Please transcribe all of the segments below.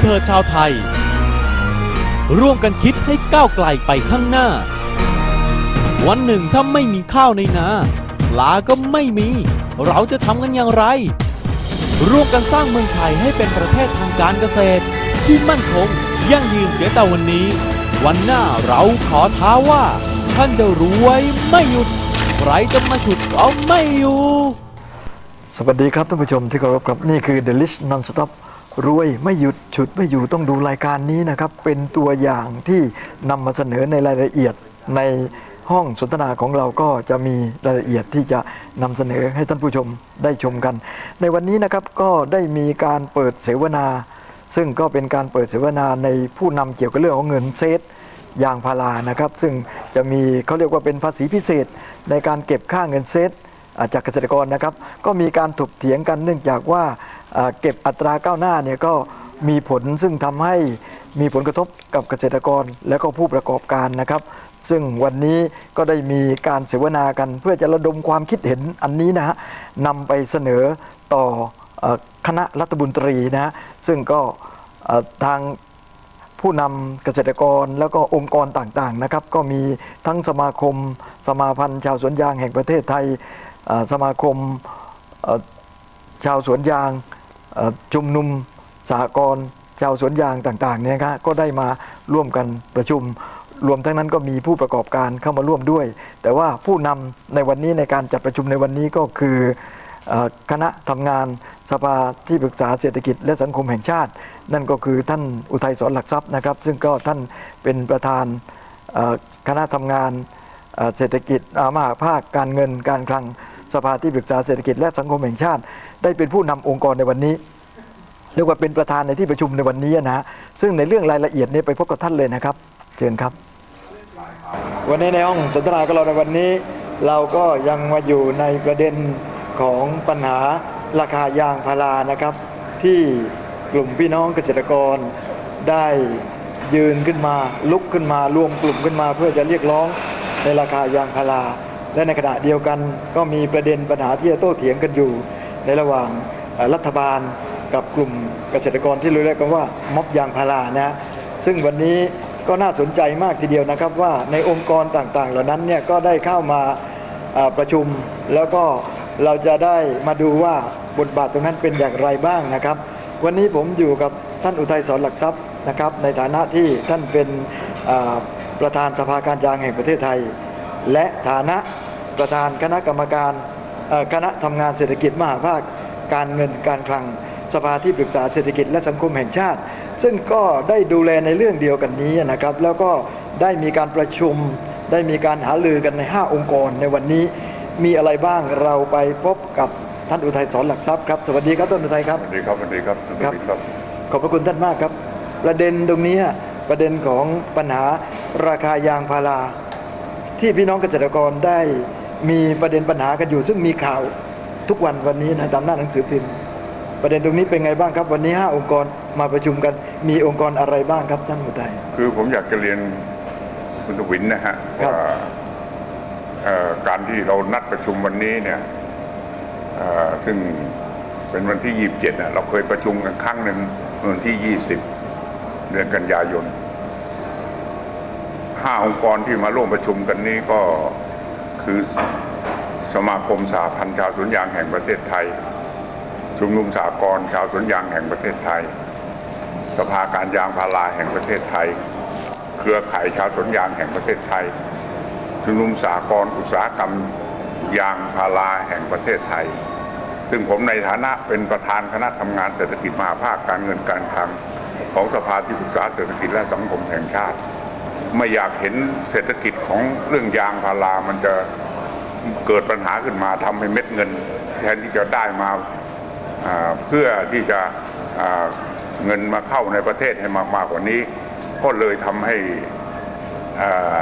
เถิดชาวไทย ร่วมกันคิดให้ก้าวไกลไปข้างหน้า วันหนึ่งถ้าไม่มีข้าวในนาปลาก็ไม่มี เราจะทำกันอย่างไร ร่วมกันสร้างเมืองไทยให้เป็นประเทศทางการเกษตร ที่มั่นคงยั่งยืนเสียแต่วันนี้ วันหน้าเราขอท้าว่า ท่านจะรวยไม่หยุดใครจะมาฉุดเราไม่อยู่ สวัสดีครับท่านผู้ชมที่เคารพครับ นี่คือ The List Non-Stop รวยไม่หยุดฉุดไม่อยู่ต้องดูรายการนี้นะครับ เป็นตัวอย่างที่นำมาเสนอในรายละเอียดในห้องสนทนาของเราก็จะมีรายละเอียดที่จะนำเสนอให้ท่านผู้ชมได้ชมกัน ในวันนี้นะครับก็ได้มีการเปิดเสวนา ซึ่งก็เป็นการเปิดเสวนาในผู้นำเกี่ยวกับเรื่องของเงินเซตยางพารานะครับ ซึ่งจะมีเขาเรียกว่าเป็นภาษีพิเศษในการเก็บค่าเงินเซตจากเกษตรกรนะครับ ก็มีการถกเถียงกันเนื่องจากว่า เก็บอัตราก้าวหน้าเนี่ยก็มีผลซึ่งทำให้มีผลกระทบกับเกษตรกรและก็ผู้ประกอบการนะครับ ซึ่งวันนี้ก็ได้มีการเสวนากันเพื่อจะระดมความคิดเห็นอันนี้นะฮะนำไปเสนอต่อคณะรัฐมนตรีนะฮะซึ่งก็ทางผู้นำเกษตรกรแล้วก็องค์กรต่างๆนะครับ ก็มีทั้งสมาคมสมาพันธ์ชาวสวนยางแห่งประเทศไทยสมาคมชาวสวนยาง ชุมนุมสหกรณ์ชาวสวนยางต่างๆเนี่ยครับก็ได้มาร่วมกันประชุม รวมทั้งนั้นก็มีผู้ประกอบการเข้ามาร่วมด้วย แต่ว่าผู้นำในวันนี้ในการจัดประชุมในวันนี้ก็คือคณะทำงานสภาที่ปรึกษาเศรษฐกิจและสังคมแห่งชาติ นั่นก็คือท่านอุทัยสอนหลักทรัพย์นะครับ ซึ่งก็ท่านเป็นประธานคณะทำงานเศรษฐกิจมหาภาคการเงินการคลัง สภาที่ปรึกษาเศรษฐกิจและสังคมแห่งชาติ ได้เป็นผู้นำองค์กรในวันนี้เรียกว่าเป็นประธานในที่ประชุมในวันนี้นะฮะซึ่งในเรื่องรายละเอียดนี้ไปพบกับท่านเลยนะครับเชิญครับ วันนี้ในห้องสนทนาของเราในวันนี้ เราก็ยังมาอยู่ในประเด็นของปัญหาราคายางพารานะครับ ที่กลุ่มพี่น้องเกษตรกรได้ยืนขึ้นมาลุกขึ้นมารวมกลุ่มขึ้นมา เพื่อจะเรียกร้องในราคายางพารา และในขณะเดียวกันก็มีประเด็นปัญหาที่จะโต้เถียงกันอยู่ในระหว่างรัฐบาลกับกลุ่มเกษตรกรที่เรียกกันว่าม็อบยางพารานะซึ่งวันนี้ก็น่าสนใจมากทีเดียวนะครับว่าในองค์กรต่างๆ เหล่านั้นเนี่ยก็ได้เข้ามาประชุม แล้วก็เราจะได้มาดูว่าบทบาทตรงนั้นเป็นอย่างไรบ้างนะครับ วันนี้ผมอยู่กับท่านอุทัยสอนหลักทรัพย์นะครับ ในฐานะที่ท่านเป็นประธานสภาการยางแห่งประเทศไทย และฐานะ ประธานคณะกรรมการเอ่อคณะทำงานเศรษฐกิจมหาภาคการเงินการคลังสภาที่ปรึกษาเศรษฐกิจและสังคมแห่งชาติ ซึ่งก็ได้ดูแลในเรื่องเดียวกันนี้นะครับ แล้วก็ได้มีการประชุม ได้มีการหารือกันใน 5 องค์กรในวันนี้มีอะไรบ้างเราไปพบกับท่านอุทัยสอนหลักทรัพย์ครับสวัสดีครับท่านอุทัยครับสวัสดีครับสวัสดีครับสวัสดีครับ ขอบพระคุณท่านมากครับ ประเด็นตรงนี้ประเด็นของปัญหาราคายางพารา ที่พี่น้องเกษตรกรได้ มีประเด็นปัญหากันอยู่ ซึ่งมีข่าวทุกวันวันนี้นะตามหน้าหนังสือพิมพ์ ประเด็นตรงนี้เป็นไงบ้างครับ วันนี้ 5 องค์กรมาประชุมกันมีองค์กรอะไรบ้างครับท่านอุทัยคือผมอยากจะเรียนคุณทวินนะฮะครับว่าเอ่อการที่เรานัดประชุมวันนี้เนี่ยเอ่อซึ่งเป็นวันที่ 27นะเราเคยประชุมกันครั้งหนึ่งวันที่ 20 เดือนกันยายนห้าองค์กรที่มาร่วมประชุมกันนี้ก็ คือสมาคมสาพันธ์ชาวสวนยางแห่งประเทศไทย ชุมนุมสากลชาวสวนยางแห่งประเทศไทย สภาการยางพาราแห่งประเทศไทย เครือข่ายชาวสวนยางแห่งประเทศไทย ชุมนุมสากลอุตสาหกรรมยางพาราแห่งประเทศไทย ซึ่งผมในฐานะเป็นประธานคณะทำงานเศรษฐกิจมหาภาคการเงินการคลังของสภาที่ปรึกษาเศรษฐกิจและสังคมแห่งชาติ ไม่อยากเห็นเศรษฐกิจของเรื่องยางพารามันจะเกิดปัญหาขึ้นมาทำให้เม็ดเงินแทนที่จะได้มาอ่าเพื่อที่จะอ่าเงินมาเข้าในประเทศให้มากมากกว่านี้ ก็เลยทำให้อ่า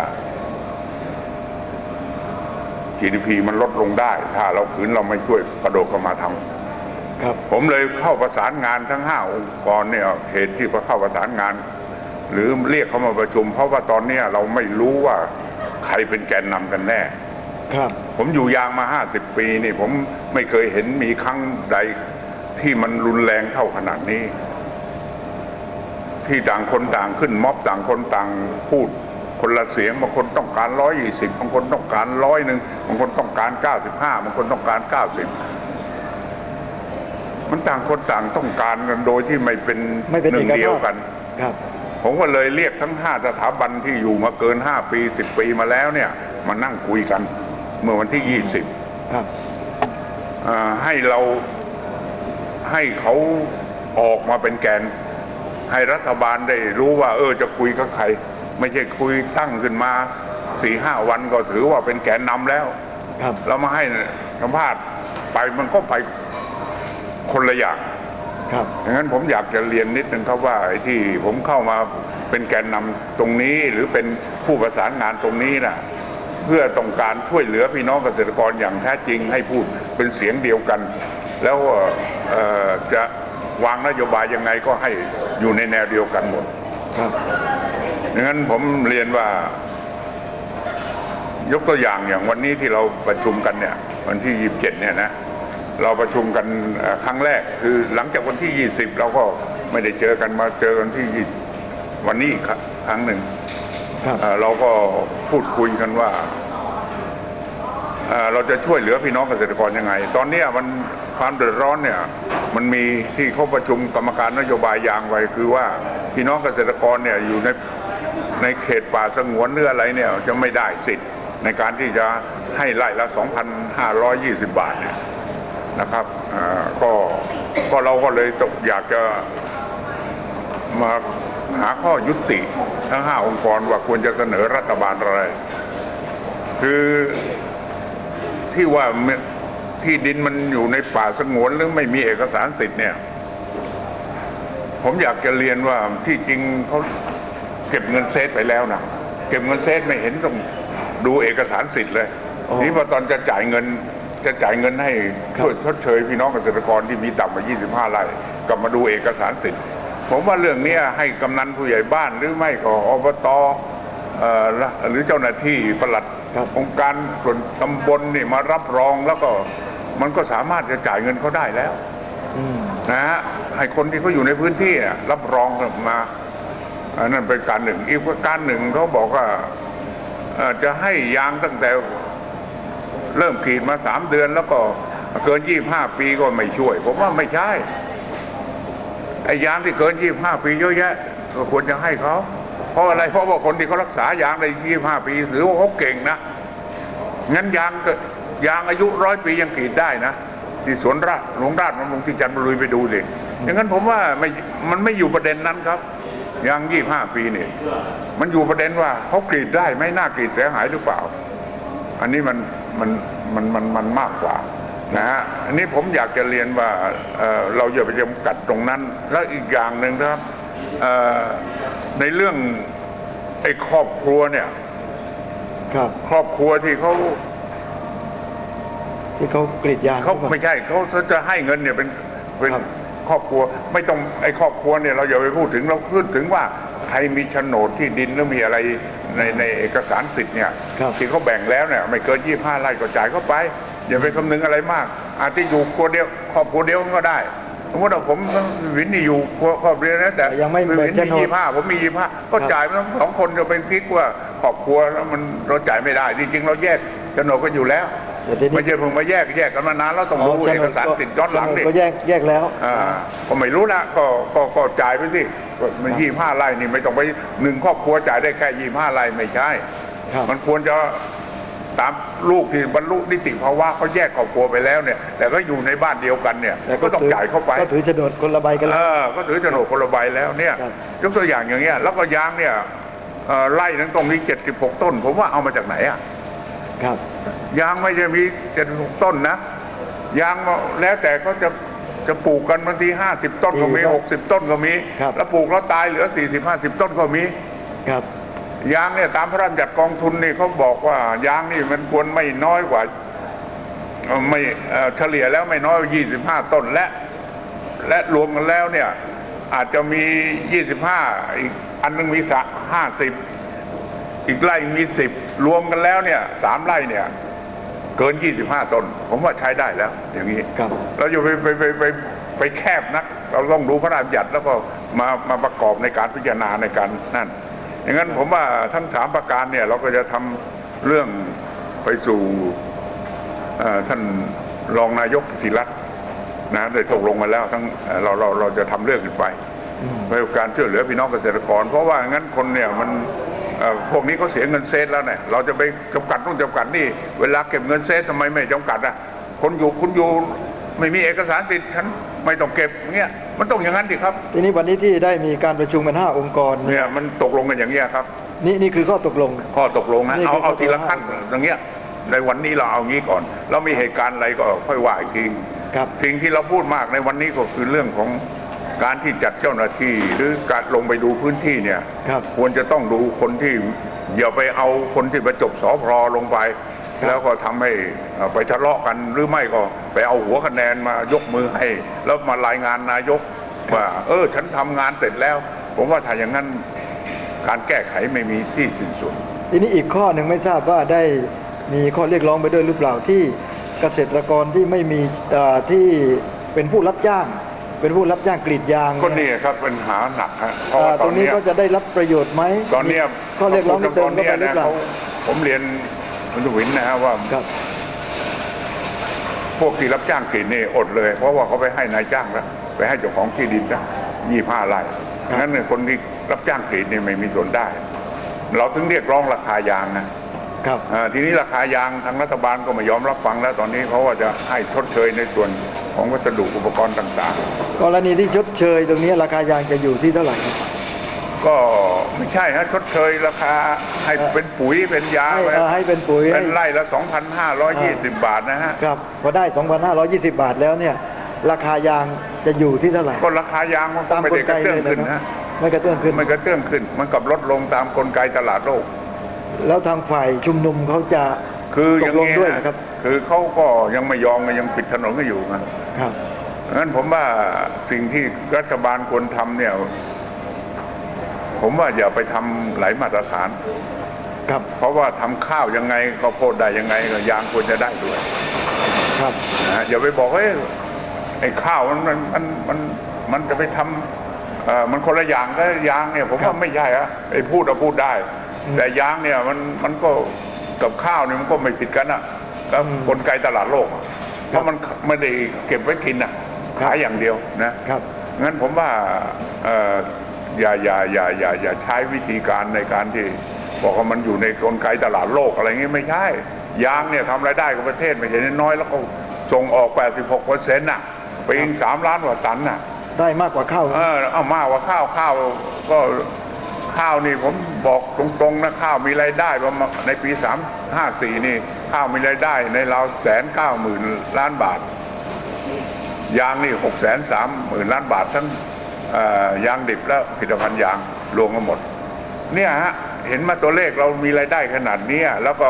GDP มันลดลงได้ ถ้าเราขืนเราไม่ช่วยกระโดดเข้ามาทำครับผมเลยเข้าประสานงานทั้งห้าองค์กรเนี่ยเหตุที่เข้าประสานงาน หรือเรียกเขามาประชุม เพราะว่าตอนเนี้ยเราไม่รู้ว่าใครเป็นแกนนำกันแน่ ครับ ผมอยู่ยางมา 50 ปีนี่ผมไม่เคยเห็นมีครั้งใดที่มันรุนแรงเท่าขนาดนี้ ที่ต่างคนต่างขึ้นม็อบต่างคนต่างพูดคนละเสียงบางคนต้องการร้อยยี่สิบบางคนต้องการร้อยหนึ่งบางคนต้องการเก้าสิบห้าบางคนต้องการเก้าสิบมันต่างคนต่างต้องการกันโดยที่ไม่เป็นไม่เป็นหนึ่งเอกภาพเดียวกัน ครับ ผมก็เลยเรียกทั้งห้าสถาบันที่อยู่มาเกินห้าปีสิบปีมาแล้วเนี่ยมานั่งคุยกัน เมื่อวันที่ยี่สิบครับให้เราให้เขาออกมาเป็นแกน ให้รัฐบาลได้รู้ว่า เออจะคุยกับใคร ไม่ใช่คุยตั้งขึ้นมาสี่ห้าวันก็ถือว่าเป็นแกนนำแล้วครับแล้วมาให้สัมภาษณ์ไปมันก็ไปคนละอย่าง ครับดังนั้นผมอยากจะเรียนนิดนึงครับว่าไอ้ที่ผมเข้ามาเป็นแกนนำตรงนี้หรือเป็นผู้ประสานงานตรงนี้นะเพื่อต้องการช่วยเหลือพี่น้องเกษตรกรอย่างแท้จริงให้พูดเป็นเสียงเดียวกัน แล้วเอ่อจะวางนโยบายยังไงก็ให้อยู่ในแนวเดียวกันหมดครับดังนั้นผมเรียนว่ายกตัวอย่างอย่างวันนี้ที่เราประชุมกันเนี่ยวันที่ 27 เนี่ยนะ เราประชุมกันเอ่อครั้งแรก คือหลังจากวันที่ 20 เราก็ไม่ได้เจอกันมาเจอกันที่20วันนี้อีกครั้งหนึ่งครับเอ่อเราก็พูดคุยกันว่าเอ่อเราจะช่วยเหลือพี่น้องเกษตรกรยังไง ตอนเนี้ยมันความเดือดร้อนเนี่ยมันมีที่เขาประชุมกรรมการนโยบายยางไว้คือว่าพี่น้องเกษตรกรเนี่ยอยู่ในในเขตป่าสงวนหรืออะไรเนี่ยจะไม่ได้สิทธิ์ในการที่จะให้ไร่ละ 2,520 บาทเนี่ย นะครับเอ่อก็ก็เราก็เลยตกอยากจะมาหาข้อยุติทั้งห้าองค์กรว่าควรจะเสนอรัฐบาลอะไร คือที่ว่าที่ดินมันอยู่ในป่าสงวนหรือไม่มีเอกสารสิทธิ์เนี่ย ผมอยากจะเรียนว่าที่จริงเขาเก็บเงินเซตไปแล้วนะเก็บเงินเซตไม่เห็นต้องดูเอกสารสิทธิ์เลยอ๋อนี่พอตอนจะจ่ายเงิน จะจ่ายเงินให้ครับช่วยชดเชยพี่น้องเกษตรกรที่มีต่ำกว่า 25ไร่กลับมาดูเอกสารสิทธิ์ผมว่าเรื่องเนี้ยให้กำนันผู้ใหญ่บ้านหรือไม่ก็อบตเอ่อละหรือเจ้าหน้าที่ปลัดครับองค์การส่วนตำบลนี่มารับรองแล้วก็มันก็สามารถจะจ่ายเงินเขาได้แล้วอืมนะฮะให้คนที่เขาอยู่ในพื้นที่อะรับรองมาอันนั่นเป็นการหนึ่ง อีกประการหนึ่งเขาบอกว่าเอ่อจะให้ยางตั้งแต่ เริ่มกรีดมาสามเดือนแล้วก็เกินยี่ห้าปีก็ไม่ช่วย ผมว่าไม่ใช่ไอ้ยางที่เกินยี่ห้าปีเยอะแยะก็ควรจะให้เขาเพราะอะไรเพราะว่าคนที่เขารักษายางได้ยี่ห้าปีถือว่าเขาเก่งนะงั้นยางก็ยางอายุร้อยปียังกรีดได้นะที่สวนราชหลวงราชบำรุงที่จันทบุรีไปดูสิอย่างนั้นผมว่าไม่มันไม่อยู่ประเด็นนั้นครับยางยี่ห้าปีนี่มันอยู่ประเด็นว่าเขากรีดได้ไหมหน้ากรีดเสียหายหรือเปล่า อันนี้มัน มันมันมันมันมากกว่านะฮะอันนี้ผมอยากจะเรียนว่าเอ่อเราอย่าไปจำกัดตรงนั้น แล้วอีกอย่างหนึ่งนะครับเอ่อในเรื่องไอ้ครอบครัวเนี่ยครับครอบครัวที่เขาที่เขากรีดยางเขาหรือปล่ไม่ใช่เขาจะให้เงินเนี่ยเป็นเป็นครับครอบครัวไม่ต้องไอ้ครอบครัวเนี่ยเราอย่าไปพูดถึงเราขึ้นถึงว่าใครมีโฉนดที่ดินหรือมีอะไร ในในเอกสารสิทธิ์เนี่ยครับที่เขาแบ่งแล้วเนี่ยไม่เกินยี่ห้าไร่ก็จ่ายเข้าไป อย่าไปคำนึงอะไรมาก อาจจะอยู่ครัวเดียวครอบครัวเดียวก็ได้สมมติว่าผมวินนี่อยู่ครัวครอบเดียวนะแต่ยังไม่วิแบ่งนโฉมีนดยี่ห้าผมมียี่ห้าก็ครับจ่ายไปทั้งสองคนจะเป็นพลิกว่าครอบครัวแล้วมันเราจ่ายไม่ได้ จริงๆ เราแยกโฉนดกันอยู่แล้วแต่ทีนี้ ไม่ใช่เพิ่งมาแยกแยกกันมานานแล้วต้องดูเอกสารสิทธิ์ย้อนหลังดิ ก็แยกแยกแล้ว อ่าก็ไม่รู้ละก็ก็ก็จ่ายไปสิก็ มันยี่ห้าไร่นี่ไม่ต้องไปหนึ่งครอบครัวจ่ายได้แค่ยี่ห้าไร่ไม่ใช่ ครับ มันควรจะตามลูกที่บรรลุนิติภาวะเขาแยกครอบครัวไปแล้วเนี่ย แต่ก็อยู่ในบ้านเดียวกันเนี่ยแต่ก็ต้องถืจ่ายเข้าไป ก็ถือโฉนดคนละใบกันเอแล้วอ ก็ถือโฉนดคนละใบแล้วเนี่ย ครับ ยกตัวอย่างอย่างเงี้ย แล้วก็ยางเนี่ยเอ่อไร่หนึงตรงนี้76 ต้น ผมว่าเอามาจากไหนอะ ครับ ยางไม่ใช่มี76ต้นนะ ยางแล้วแต่เขาจะ จะปลูกกันบางที50ต้นก็มีดีครับ60ต้นก็มี ครับแล้วปลูกแล้วตายเหลือ40 50ต้นก็มีครับ ยางเนี่ยตามพระราชบัญญัติกองทุนนี่เขาบอกว่ายางนี่มันควรไม่น้อยกว่าเอ่อไม่เอ่อเฉลี่ยแล้วไม่น้อยกว่า25ต้นและ และรวมกันแล้วเนี่ยอาจจะมี 25 อีกอันหนึงมีสัก50 อีกไร่มี 10 รวมกันแล้วเนี่ยสามไร่เนี่ย เกิน 25 ต้น ผมว่าใช้ได้แล้วอย่างนี้ครับเราอยู่าไปไปไปไปไปแคบนัก เราต้องดูพระราชบัญญัติแล้วก็มามาประกอบในการพิจารณาในการนั่นอย่างนั้นผมว่าทั้งสามประการเนี่ยเราก็จะทำเรื่องไปสู่เอ่อท่านรองนายกธิรัตน์นะได้ตกลงกันแล้วทั้งเอ่อเราเราเราจะทำเรื่องขึ้นไปเพื่อการช่วยเหลือพี่น้องเกษตรกร เพราะว่างั้นคนเนี่ยมันเอ่อ พวกนี้เขาเสียเงินเซตแล้วเนี่ยเราจะไปจำกัดนู่นจำกัดนี่เวลาเก็บเงินเซตทำไมไม่จำกัดอะคนอยู่คุณอยู่ไม่มีเอกสารสิทธิ์ฉันไม่ต้องเก็บเงี้ยมันต้องอย่างนั้นดิครับ ทีนี้วันนี้ที่ได้มีการประชุมกันห้าองค์กรเนี่ยเนี่ยมันตกลงกันอย่างเงี้ยครับ นี่นี่คือข้อตกลง ข้อตกลงนะนี่เอาคือเอาทีละข้อตกลงขั้นอย่างเงี้ยในวันนี้เราเอางี้ก่อนแล้วมีเหตุการณ์อะไรก็ค่อยว่าอีกทีครับสิ่งที่เราพูดมากในวันนี้ก็คือเรื่องของ การที่จัดเจ้าหน้าที่หรือการลงไปดูพื้นที่เนี่ยครับควรจะต้องดูคนที่อย่าไปเอาคนที่ประจบสอพรลงไปครับแล้วก็ทำให้เอ่อไปทะเลาะกันหรือไม่ก็ไปเอาหัวคะแนนมายกมือให้ แล้วมารายงานนายกว่าเออฉันทำงานเสร็จแล้ว ผมว่าถ้าอย่างนั้นการแก้ไขไม่มีที่สิ้นสุด ทีนี้อีกข้อหนึ่งไม่ทราบว่าได้มีข้อเรียกร้องไปด้วยหรือเปล่าที่เกษตรกรที่ไม่มีเอ่อที่เป็นผู้รับจ้าง เป็นผู้รับจ้างกรีดยางก็เนี่ยนี่ครับปัญหาหนักฮะเพเอ่ราะอว่าตตรอนงนี้เนี้ย ก็จะได้รับประโยชน์ไหมตอนเนี้ยข้อเรียกร้องที่เติมเข้าไปหรือเปล่าขผมเรียนคุณทวินนะฮะว่าครับ พวกที่รับจ้างกรีดนี่อดเลย เพราะว่าเขาไปให้นายจ้างแล้วไปให้เจ้าของที่ดินนะยี่ห้าไร่งั้นเนี่ยคนที่รับจ้างกรีดนี่ไม่มีส่วนได้ เราถึงเรียกร้องราคายางนะครับ อ่าทีนี้ราคายางทางรัฐบาลก็ไม่ยอมรับฟังแล้วตอนนี้เพราะว่าจะให้ชดเชยในส่วน ของวัสดุอุปกรณ์ต่างๆกรณีที่ชดเชยตรงนี้ราคายางจะอยู่ที่เท่าไหร่ครับก็ไม่ใช่ฮะชดเชยราคาให้เป็นปุ๋ยเป็นยาให้ไปเอ่อให้เป็นปุ๋ยเป็นให้ไร่ละ 2,520 บาทนะฮะ ครับพอได้ 2,520 บาทแล้วเนี่ย ราคายางจะอยู่ที่เท่าไหร่ก็ราคายางมันก็ตามไม่กได้ลกไกระเตื้องเลยขึ้นนะครันะบไม่กระเตื้องขึ้นไม่กระเตื้องขึ้น มันกับลดลงตามกลไกตลาดโลก แล้วทางฝ่ายชุมนุมเขาจะคืออตย่ากงลงนี้ด้วยฮะนะครับ คือเขาก็ยังไม่ยอมกันยังปิดถนนกันอยู่นะครับงั้นผมว่าสิ่งที่รัฐบาลควรทำเนี่ย ผมว่าอย่าไปทำหลายมาตรฐาน ครับ เพราะว่าทำข้าวยังไงข้าวโพดได้ยังไงก็ยางควรจะได้ด้วย ครับนะอย่าไปบอกเฮ้ยไอ้ข้าวมันมันมันมันมันจะไปทำเอ่อมันคนละอย่างก็ยางเนี่ย ผมครัว่าบไม่ใช่อะไอ้พูดเราพูดได้ แต่ยางเนี่ยมันมันก็กับข้าวเนี่ยมันก็ไม่ผิดกันอะ แล้วกลไกตลาดโลกอะเพราะมันไม่ได้เก็บไว้กินอะขายอย่างเดียวนะครับ งั้นผมว่าเอ่ออย่าอย่าอย่าอย่าอย่าใช้วิธีการในการที่บอกว่ามันอยู่ในกลไกตลาดโลกอะไรเงี้ยไม่ใช่ยางเนี่ยทำรายได้กับประเทศไม่ใช่น้อยๆแล้วก็ส่งออก 86เปอร์เซ็นต์น่ะไปอีกสามล้านกว่าตันน่ะได้มากกว่าข้าว เออเอามากกว่าข้าวข้าวก็ข้าวนี่ผมบอกตรงๆนะข้าวมีรายได้ประมาณในปี 3 5 4 นี่ข้าวมีรายได้ในเราแสนเก้าหมื่นล้านบาท ยางนี่หกแสนสามหมื่นล้านบาททั้งยางดิบและผลิตภัณฑ์ยางรวมกันหมด เนี่ยฮะเห็นมาตัวเลขเรามีรายได้ขนาดนี้แล้วก็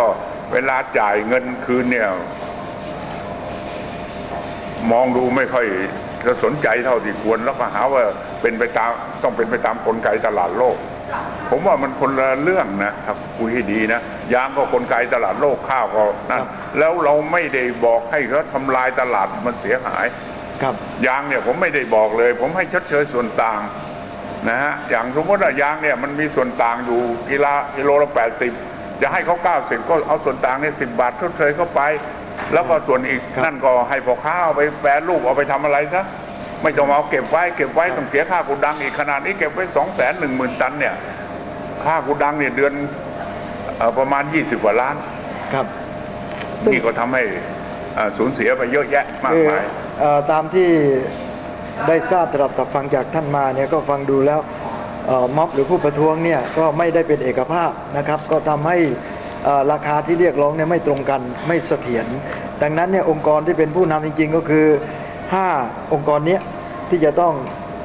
เวลาจ่ายเงินคืนเนี่ย มองดูไม่ค่อยจะสนใจเท่าที่ควรแล้วก็หาว่าเป็นไปตามต้องเป็นไปตามกลไกตลาดโลก ผมว่ามันคนละเรื่องนะครับคุยให้ดีนะยางก็กลไกตลาดโลกข้าวก็นั่นแล้วเราไม่ได้บอกให้เขาทำลายตลาดมันเสียหายครับยางเนี่ยผมไม่ได้บอกเลย ผมให้ชดเชยส่วนต่างนะฮะอย่างสมมติว่ายางเนี่ยมันมีส่วนต่างอยู่กิโลกิโลละแปดสิบจะให้เขาเก้าสิบก็เอาส่วนต่างเนี่ยสิบบาทชดเชยเข้าไป แล้วก็ส่วนอีกครับนั่นก็ให้พ่อค้าเอาไปแปรรูปเอาไปทำอะไรซะ ไม่ต้องเอาเก็บไว้เก็บไว้ต้องเสียค่ากูดังอีกขนาดนี้เก็บไว้สองแสนหนึ่งหมื่นตันเนี่ยค่ากูดังเนี่ยเดือนเอ่อประมาณ 20กว่าล้านครับซึ่งนี่ก็ทำให้เอ่อสูญเสียไปเยอะแยะมากคือมายเอ่อตามที่ได้ทราบตรับตับฟังจากท่านมาเนี่ยก็ฟังดูแล้วเอ่อม็อบหรือผู้ประท้วงเนี่ยก็ไม่ได้เป็นเอกภาพนะครับ ก็ทำให้เอ่อราคาที่เรียกร้องเนี่ยไม่ตรงกันไม่เสถียรดังนั้นเนี่ยองค์กรที่เป็นผู้นำจริง ๆ ก็คือ 5 องค์กรเนี้ยที่จะต้อง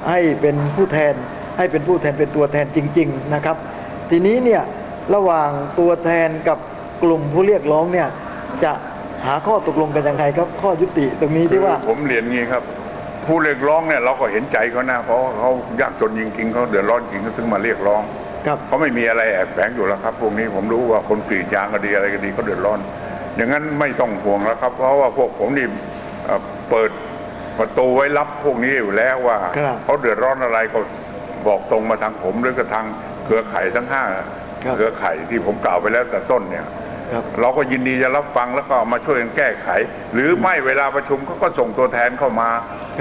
ให้เป็นผู้แทนให้เป็นผู้แทนเป็นตัวแทนจริง ๆนะครับ ทีนี้เนี่ยระหว่างตัวแทนกับกลุ่มผู้เรียกร้องเนี่ยจะหาข้อตกลงกันยังไงครับข้อยุติตรงนี้คืที่อว่าผมเรียนงี้ครับ ผู้เรียกร้องเนี่ยเราก็เห็นใจเขานะเพราะเขายากจนจริงๆเขาเดือดร้อนจริงเขาถึงมาเรียกร้องครับเขาไม่มีอะไรแอบแฝงอยู่แล้วครับพวกนี้ผมรู้ว่าคนกรีดยางก็ดีอะไรก็ดีเขาเดือดร้อน อย่างนั้นไม่ต้องห่วงแล้วครับ เพราะว่าพวกผมนี่เอ่อเปิด ประตูไว้รับพวกนี้อยู่แล้วว่าครับเขาเดือดร้อนอะไรก็บอกตรงมาทางผมหรือกับทางเครือข่ายทั้งห้าครับเครือข่ายที่ผมกล่าวไปแล้วแต่ต้นเนี่ยครับเราก็ยินดีจะรับฟังแล้วก็เอามาช่วยกันแก้ไข หรือไม่เวลาประชุมเขาก็ส่งตัวแทนเข้ามา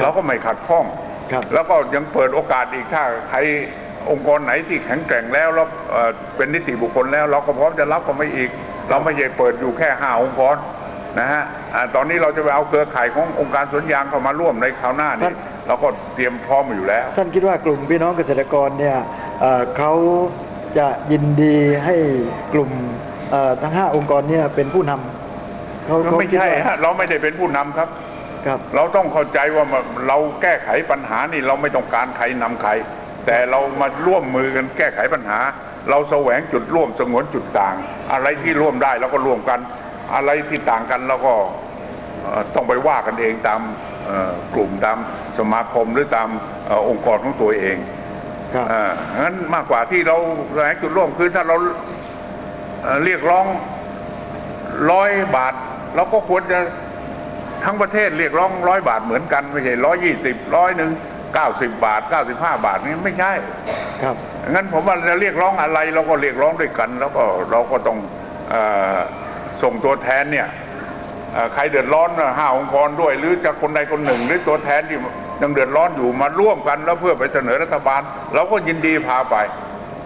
เราก็ไม่ขัดข้องครับแล้วก็ยังเปิดโอกาสอีกถ้าใครองค์กรไหนที่แข็งแกร่งแล้วแล้วเอ่อเป็นนิติบุคคลแล้ว เราก็พร้อมจะรับเข้ามาอีก เราไม่ใช่เปิดอยู่แค่ห้าองค์กร นะฮะอ่าตอนนี้เราจะไปเอาเครือข่ายขององค์การสวนยางเข้ามาร่วมในคราวหน้าท่านี่นเราก็เตรียมพร้อมอยู่แล้ว ท่านคิดว่ากลุ่มพี่น้องเกษตรกรเนี่ยเอ่อเขาจะยินดีให้กลุ่มเอ่อทั้ง 5 องค์กรเนี่ยเป็นผู้นำเขาเขาไม่คิดใช่ว่าฮะเราไม่ได้เป็นผู้นำครับครับ เราต้องเข้าใจว่ามันเราแก้ไขปัญหานี่เราไม่ต้องการใครนำใคร แต่เรามาร่วมมือกันแก้ไขปัญหา เราแสวงจุดร่วมสงวนจุดต่าง อะไรที่ร่วมได้เราก็ร่วมกัน อะไรที่ต่างกันเราก็เอ่อต้องไปว่ากันเองตามเอ่อกลุ่มตามสมาคมหรือตามเอ่อองค์กรของตัวเองครับอ่างั้นมากกว่าที่เราแสวงจุดร่วมคือถ้าเราเอ่อเรียกร้องร้อยบาทเราก็ควรจะทั้งประเทศเรียกร้องร้อยบาทเหมือนกันไม่ใช่ร้อยยี่สิบร้อยหนึ่งเก้าสิบบาทเก้าสิบห้าบาทนี่ไม่ใช่ ครับงั้นผมว่าจะเรียกร้องอะไรเราก็เรียกร้องด้วยกัน แล้วก็เราก็ต้องเออ ส่งตัวแทนเนี่ยเอ่อใครเดือดร้อนห้าองค์กรด้วย หรือจะคนใดคนหนึ่ง หรือตัวแทนที่ยังเดือดร้อนอยู่มาร่วมกันแล้วเพื่อไปเสนอรัฐบาลเราก็ยินดีพาไป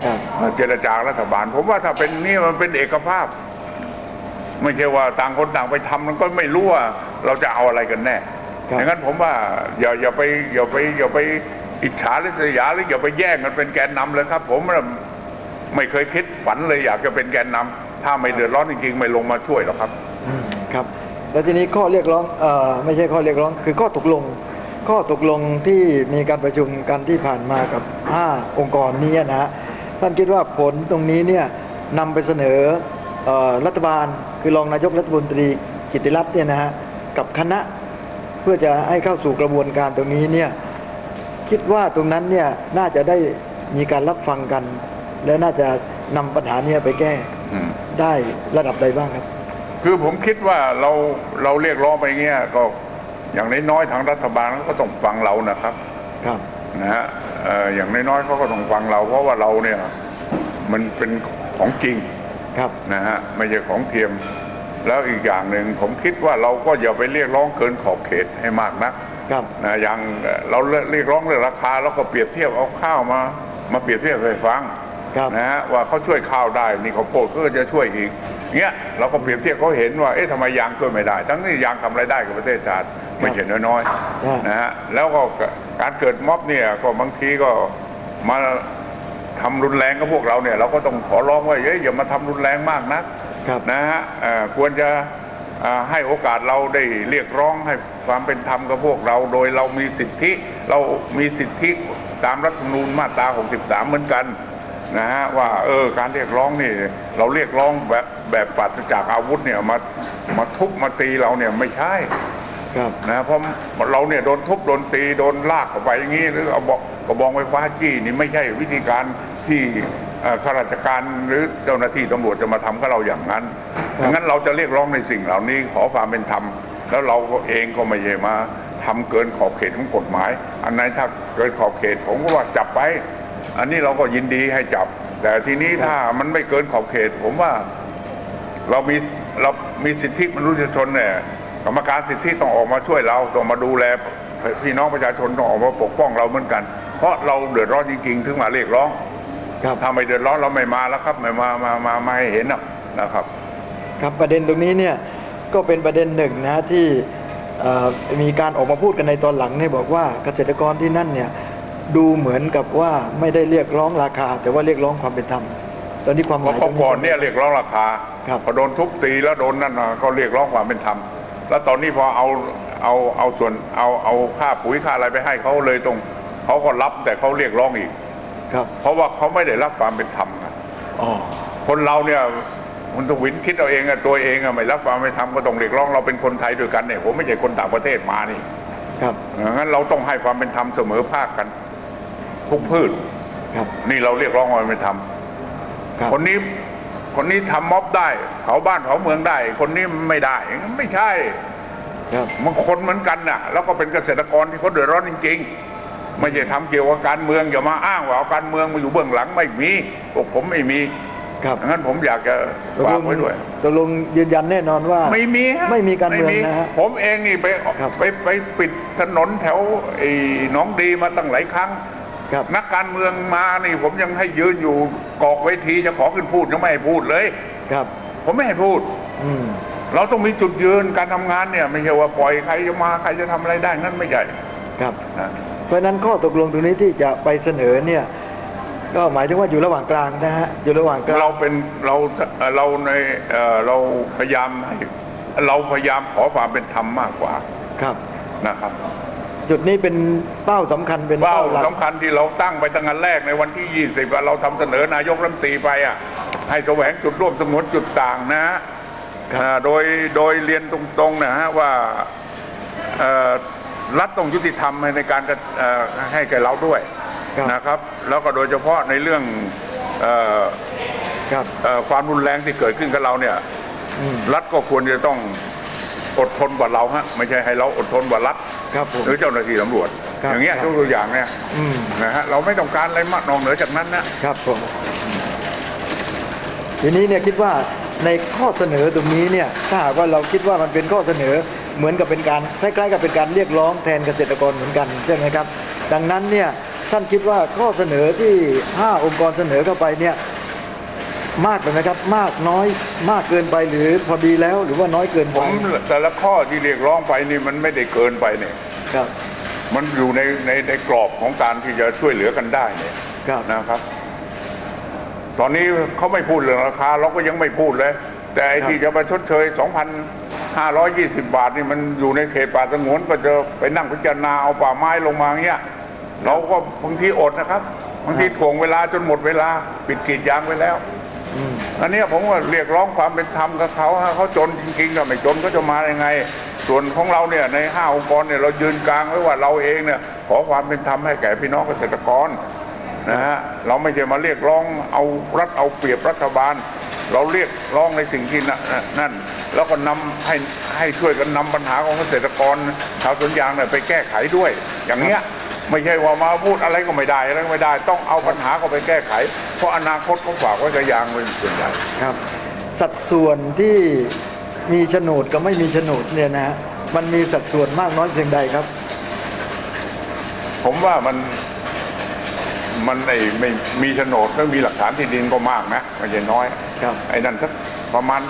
ครับเจรจารัฐบาล ผมว่าถ้าเป็นนี่มันเป็นเอกภาพ ไม่ใช่ว่าต่างคนต่างไปทำมันก็ไม่รู้ว่าเราจะเอาอะไรกันแน่ครับอย่างนั้นผมว่าอย่าอย่าไปอย่าไปอย่าไปอิจฉาหรือเสียาหรืออย่าไปแย่งกันเป็นแกนนำเลยครับ ผมน่ะไม่เคยคิดฝันเลยอยากจะเป็นแกนนำ ถ้าไม่เดือดร้อนจริงๆ ไม่ลงมาช่วยหรอกครับครับ แล้วทีนี้ข้อเรียกร้องเอ่อไม่ใช่ข้อเรียกร้อง คือข้อตกลง ข้อตกลงที่มีการประชุมกันที่ผ่านมากับ 5 องค์กรนี้นะฮะท่านคิดว่าผลตรงนี้เนี่ยนำไปเสนอออรัฐบาล คือรองนายกรัฐมนตรีกิติรัตน์เนี่ยนะฮะกับคณะเพื่อจะให้เข้าสู่กระบวนการตรงนี้เนี่ยคิดว่าตรงนั้นเนี่ยน่าจะได้มีการรับฟังกัน และน่าจะนำปัญหาเนี้ไปแก้ ได้ระดับใดบ้างครับ คือผมคิดว่าเราเราเรียกร้องไปเงี้ยก็อย่างน้อยๆทางรัฐบาลก็ต้องฟังเรานะครับ ครับนะฮะเอ่ออย่างน้อยๆเขาก็ต้องฟังเรา เพราะว่าเราเนี่ยมันเป็นของจริงครับนะฮะไม่ใช่ของเทียม แล้วอีกอย่างหนึ่งผมคิดว่าเราก็อย่าไปเรียกร้องเกินขอบเขตให้มากนักครับนะอย่างเอ่อเราเรียกร้องเรื่องราคา แล้วก็เปรียบเทียบเอาข้าวมา มาเปรียบเทียบให้ฟัง ครับนะฮะว่าเขาช่วยข้าวได้นี่เขาวโพดก็จะช่วยอีกเงี้ยเราก็เปรียบเทียบเขาเห็นว่าเอ๊ะทำไมยางช่วยไม่ได้ ทั้งที่ยางทำอะไรได้กับประเทศชาติไม่ใช่น้อยครับๆนะฮะแล้วก็การเกิดม็อบเนี่ยก็บางทีก็มาทำรุนแรงกับพวกเราเนี่ยเราก็ต้องขอร้องว่าเอ้ยอย่ามาทำรุนแรงมากนักครับนะฮะเอ่อควรจะเอ่อให้โอกาสเราได้เรียกร้องให้ความเป็นธรรมกับพวกเรา โดยเรามีสิทธิเรามีสิทธิตามรัฐธรรมนูญมาตรา 63 เหมือนกัน นะฮะว่าเออการเรียกร้องนี่ เราเรียกร้องแบบแบบปราศจากอาวุธเนี่ยมามาทุบมาตีเราเนี่ยไม่ใช่ครับนะเพราะเราเนี่ยโดนทุบโดนตีโดนลากเข้าไปอย่างนี้หรือเอาบอกกระบองไฟฟ้าจี้นี่ไม่ใช่วิธีการที่เอ่อข้าราชการหรือเจ้าหน้าที่ตำรวจจะมาทำกับเราอย่างนั้นครับดังนั้นเราจะเรียกร้องในสิ่งเหล่านี้ขอความเป็นธรรม แล้วเราก็เองก็ไม่ใช่มาทำเกินขอบเขตของกฎหมาย อันไหนถ้าเกินขอบเขตผมก็ว่าจับไป อันนี้เราก็ยินดีให้จับ แต่ทีนี้ถ้ามันไม่เกินขอบเขต ผมว่าเรามีเรามีสิทธิมนุษยชนเนี่ยกรรมการสิทธิต้องออกมาช่วยเราต้องมาดูแลพี่น้องประชาชนต้องออกมาปกป้องเราเหมือนกัน เพราะเราเดือดร้อนจริงๆ ถึงมาเรียกร้องครับถ้าไม่เดือดร้อนเราไม่มาแล้วครับไม่มามามามาให้เห็นนะนะครับ ครับประเด็นตรงนี้เนี่ยก็เป็นประเด็นหนึ่งนะที่เอ่อมีการออกมาพูดกันในตอนหลังเนี่ยบอกว่าเกษตรกรที่นั่นเนี่ย ดูเหมือนกับว่าไม่ได้เรียกร้องราคา แต่ว่าเรียกร้องความเป็นธรรมตอนนี้ความหเพราะมายเขาก่อนเนี่ยเรียกร้องราคาครับ พอโดนทุบตีแล้วโดนนั่นน่ะก็เรียกร้องความเป็นธรรมแล้วตอนนี้พอเอาเอาเอาส่วนเอาเอาค่าปุ๋ยค่าอะไรไปให้เขาเลยตรงเขาก็รับแต่เขาเรียกร้องอีก ครับเพราะว่าเขาไม่ได้รับความเป็นธรรมนะอ๋อคนเราเนี่ยมันต้องวินคิดเอาเองอะตัวเองอะไม่รับความไม่ทำก็ต้องเรียกร้องเราเป็นคนไทยด้วยกันเนี่ยผมไม่ใช่คนต่างประเทศมานี่ ครับ งั้นเราต้องให้ความเป็นธรรมเสมอภาคกัน ทุกพืช ครับนี่เราเรียกร้องความเป็นธรรมครับคนนี้คนนี้ทำม็อบได้เผาบ้านเผาเมืองได้ คนนี้ไม่ได้ไม่ใช่ครับมันคนเหมือนกันน่ะ แล้วก็เป็นเกษตรกรที่เขาเดือดร้อนจริงไม่ใช่ทำเกี่ยวกับการเมืองอย่ามาอ้างว่าเอาการเมืองมาอยู่เบื้องหลังไม่มีพวกผมไม่มีครับงั้นผมอยากจะตกฝาลกงไว้ด้วยตกลงยืนยันแน่นอนว่า ไม่มีฮะไม่มีการเมืองไนะฮะผมเองนี่ไปครับไปไปปิดถนนแถวไอ้หน้องดีมาตั้งหลายครั้ง ครับ นักการเมืองมานี่ผมยังให้ยืนอยู่กอกเวทีจะขอขึ้นพูดยังไม่ให้พูดเลย ครับ ผมไม่ให้พูด อืมเราต้องมีจุดยืนการทำงานเนี่ย ไม่ใช่ว่าปล่อยใครจะมาใครจะทำอะไรได้นั่นไม่ใช่ครับ นะเพราะฉะนั้นข้อตกลงตรงนี้ที่จะไปเสนอเนี่ย ก็หมายถึงว่าอยู่ระหว่างกลางนะฮะอยู่ระหว่างกลางเราเป็นเราเอ่อเราในเอ่อเราพยายามให้เราพยายามขอความเป็นธรรมมากกว่าครับ นะครับ จุดนี้เป็นเป้าสำคัญเป็นเป้าเป้าหลัก สำคัญที่เราตั้งไปตั้งแต่แรกในวันที่ 20อะเราทำเสนอนายกรัฐมนตรีไปอะให้แสวงจุดร่วมสงวนจุดต่างนะฮะครับ อ่าโดยโดยเรียนตรงๆนะฮะว่าเอ่อรัฐต้องยุติธรรมในการกระเอ่อให้แก่เราด้วยครับนะครับ แล้วก็โดยเฉพาะในเรื่องเอ่อ ครับ เอ่อความรุนแรงที่เกิดขึ้นกับเราเนี่ยอืมรัฐก็ควรจะต้อง อดทนกว่าเราฮะไม่ใช่ให้เราอดทนกว่ารัฐครับผม หรือเจ้าหน้าที่ตำรวจ ครับอย่างเงี้ยครับ ยกตัวอย่างเนี่ยอืมนะฮะเราไม่ต้องการอะไรมากนอกเหนือจากนั้นนะครับผม ทีนี้เนี่ยคิดว่าในข้อเสนอตรงนี้เนี่ยถ้าหากว่าเราคิดว่ามันเป็นข้อเสนอเหมือนกับเป็นการคล้ายๆกับเป็นการเรียกร้องแทนเกษตรกรเหมือนกันใช่ไหมครับ ดังนั้นเนี่ยท่านคิดว่าข้อเสนอที่ 5 องค์กรเสนอเข้าไปเนี่ย มากไปไหมครับมากน้อยมากเกินไปหรือพอดีแล้วหรือว่าน้อยเกินผไปมแต่ละข้อที่เรียกร้องไปนี่มันไม่ได้เกินไปเนี่ย ครับมันอยู่ในในในกรอบของการที่จะช่วยเหลือกันได้เนี่ยครับนะครับ ตอนนี้เขาไม่พูดเรื่องราคา เราก็ยังไม่พูดเลย แต่ไอ้ครับที่จะมาชดเชย 2,520 บาทนี่มันอยู่ในเขตป่าสงวนก็จะไปนั่งพิจารณาเอาป่าไม้ลงมาเงี้ยเราก็บางทีอดนะครับบางทีถ่วงเวลาจนหมดเวลา ปิดกรีดยางไว้แล้ว อันนี้ผมว่าเรียกร้องความเป็นธรรมกับเขาฮะเขาจนจริงๆก็ไม่จนก็จะมายังไง ส่วนของเราเนี่ยในห้าองค์กรเนี่ยเรายืนกลางไว้ว่าเราเองเนี่ยขอความเป็นธรรมให้แก่พี่น้องเกษตรกรนะฮะเราไม่ใช่มาเรียกร้องเอารัฐเอาเปรียบรัฐบาล เราเรียกร้องในสิ่งที่นั่นแล้วก็นำให้ให้ช่วยกันนำปัญหาของเกษตรกรชาวสวนยางเนี่ยไปแก้ไขด้วยอย่างเนี้ย ไม่ใช่ว่ามาพูดอะไรก็ไม่ได้อะไรก็ไม่ได้ ต้องเอาปัญหาเขาไปแก้ไข เพราะอนาคตเขาฝากไว้กับยางเป็นส่วนใหญ่ครับ สัดส่วนที่มีโฉนดกับไม่มีโฉนดเนี่ยนะฮะมันมีสัดส่วนมากน้อยเพียงใดครับ ผมว่ามันมันไอ้ไม่มีโฉนดแล้วมีหลักฐานที่ดินก็มากนะไม่ใช่น้อยครับ ไอ้นั่นสักประมาณ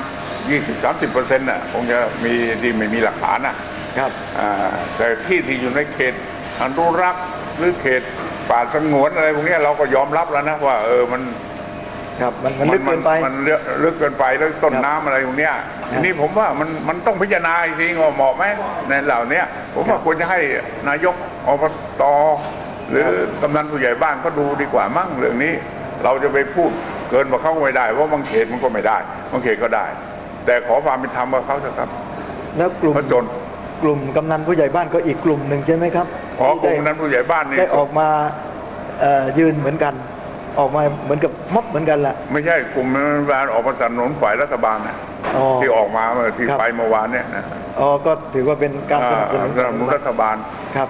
20-30เปอร์เซ็นต์น่ะคงจะมีที่ไม่มีหลักฐานน่ะครับอ่าแต่ที่ที่อยู่ในเขต อนุรักษ์หรือเขตป่าสงวนอะไรพวกเนี้ยเราก็ยอมรับแล้วนะว่า เออมันครับมันมันลึกเกินไปมันลึกลึกเกินไปแล้วต้นครับน้ำอะไรพวกเนี้ยทีนี้ผมว่ามันมันต้องพิจารณาอีกทีว่าเหมาะไหมในเหล่าเนี้ยผมว่าควรจะให้นายกอบตหรือกำนันผู้ใหญ่บ้านก็ดูดีกว่ามั่งเรื่องนี้ เราจะไปพูดเกินกว่าเขาก็ไม่ได้เพราะบางเขตมันก็ไม่ได้บางเขตก็ได้ แต่ขอความเป็นธรรมกับเขาเถอะครับ แล้วกลุ่มเพราะจนกลุ่มกำนันผู้ใหญ่บ้านก็อีกกลุ่มหนึ่งใช่ไหมครับ ขอกลุ่มที่ได้นั้นผู้ใหญ่บ้านนี่ได้ออกมาเอ่อยืนเหมือนกัน ออกมาเหมือนกับม็อบเหมือนกันแหละไม่ใช่กลุ่มนั้นออกมาสนับสนุนฝ่ายรัฐบาลนะอ๋อที่ออกมาเมื่อที่ครับไปเมื่อวานเนี่ยนะอ๋อก็ถือว่าเป็นการสนับสนุนอ่าสนับสนุนรัฐบาลครับ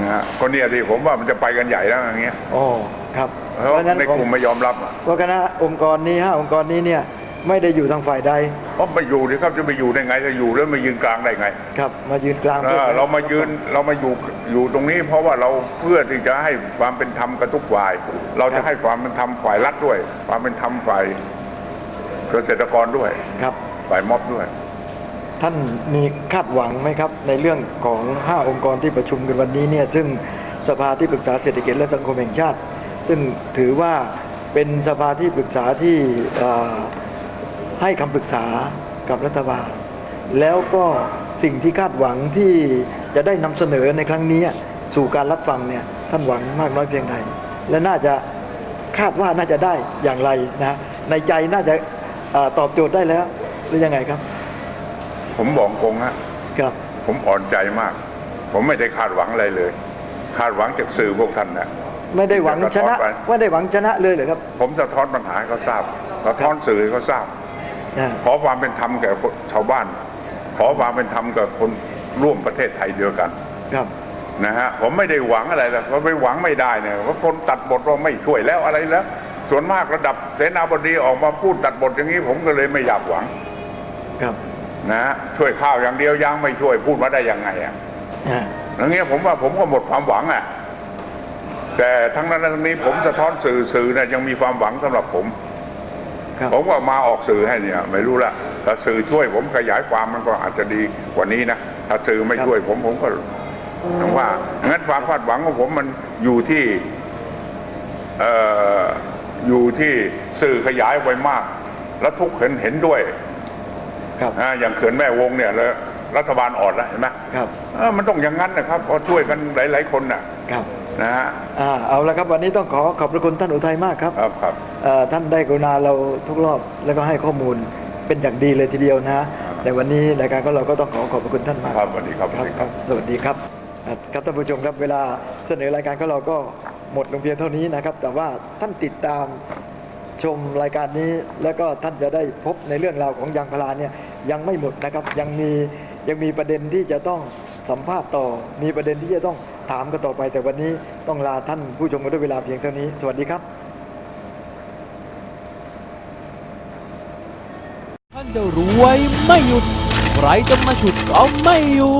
นะฮะก็เนี่ยที่ผมว่ามันจะไปกันใหญ่แล้วอย่างเงี้ยอ๋อครับเพราะฉะนั้นในกลุ่มไม่ยอมรับอะเพราะคณะองค์กรนี้ห้าองค์กรนี้เนี่ย ไม่ได้อยู่ทางฝ่ายใดเพราะไม่อยู่ดิครับจะไปอยู่ได้ไงถ้าอยู่แล้วมายืนกลางได้ไงครับ มายืนกลางเออเรามายืนเรามาอยู่อยู่ตรงนี้ เพราะว่าเราเพื่อที่จะให้ความเป็นธรรมกับทุกฝ่าย เราจะให้ความเป็นธรรมฝ่ายรัฐด้วย ความเป็นธรรมฝ่ายเกษตรกรด้วยครับฝ่ายม็อบด้วย ท่านมีคาดหวังไหมครับ ในเรื่องของ 5 องค์กรที่ประชุมกันวันนี้เนี่ยซึ่งสภาที่ปรึกษาเศรษฐกิจและสังคมแห่งชาติ ซึ่งถือว่าเป็นสภาที่ปรึกษาที่เอ่อ ให้คำปรึกษากับรัฐบาล แล้วก็สิ่งที่คาดหวังที่จะได้นำเสนอในครั้งนี้สู่การรับฟังเนี่ยท่านหวังมากน้อยเพียงใดและน่าจะคาดว่าน่าจะได้อย่างไรนะในใจน่าจะเออตอบโจทย์ได้แล้วหรือยังไงครับ ผมบอกกงฮะครับ ผมอ่อนใจมาก ผมไม่ได้คาดหวังอะไรเลย คาดหวังจากสื่อพวกท่านนะไม่ได้หวังชนะจะสะท้อนไปไม่ได้หวังชนะเลยเหรอครับ ผมสะท้อนปัญหาให้เขาทราบ สะท้อนสื่อให้เขาทราบอ่า ขอความเป็นธรรมแก่คนชาวบ้าน ขอความเป็นธรรมกับคนร่วมประเทศไทยเดียวกันครับนะฮะผมไม่ได้หวังอะไรหรอกเพราะไปหวังไม่ได้เนี่ยเพราะคนตัดบทว่าไม่ช่วยแล้วอะไรแล้ว ส่วนมากระดับเสนาบดีออกมาพูดตัดบทอย่างนี้ ผมก็เลยไม่อยากหวังครับนะฮะช่วยข้าวอย่างเดียวยังไม่ช่วยพูดมาได้ยังไงอะอ่าอย่างเงี้ยผมว่าผมก็หมดความหวังอะแต่ทั้งนั้นทั้งนี้ผมสะท้อนสื่อสื่อเนี่ยยังมีความหวังสำหรับผม ครับ ผมก็มาออกสื่อให้เนี่ย ไม่รู้ละถ้าสื่อช่วยผมขยายความมันก็อาจจะดีกว่านี้นะถ้าสื่อไม่ช่วยผมผมก็อย่างว่างั้นความคาดหวังของผมมันอยู่ที่เอ่ออยู่ที่สื่อขยายไว้มาก แล้วทุกเห็นเห็นด้วยครับอ่าอย่างเขื่อนแม่วงเนี่ยแล้วรัฐบาลอ่อนแล้วเห็นไหมครับเออมันต้องอย่างนั้นนะครับเพราะช่วยกันหลาย ๆ คนน่ะครับนะฮะอ่าเอาละครับวันนี้ต้องขอขอบพระคุณท่านอุทัยมากครับครับครับเอ่อ ท่านได้กรุณาเราทุกรอบแล้วก็ให้ข้อมูลเป็นอย่างดีเลยทีเดียวนะแต่วันนี้รายการของเราก็ต้องขอขอบพระคุณท่านมากครับสวัสดีครับครับครับสวัสดีครับอะครับท่านผู้ชมครับเวลาเสนอรายการของเราก็หมดลงเพียงเท่านี้นะครับ แต่ว่าท่านติดตามชมรายการนี้ แล้วก็ท่านจะได้พบในเรื่องราวของยางพาราเนี่ยยังไม่หมดนะครับยังมียังมีประเด็นที่จะต้องสัมภาษณ์ต่อ มีประเด็นที่จะต้องถามกันต่อไป แต่วันนี้ต้องลาท่านผู้ชมกันด้วยเวลาเพียงเท่านี้ สวัสดีครับ ท่าน จะรวยไม่หยุด ใครจะมาฉุดก็ไม่อยู่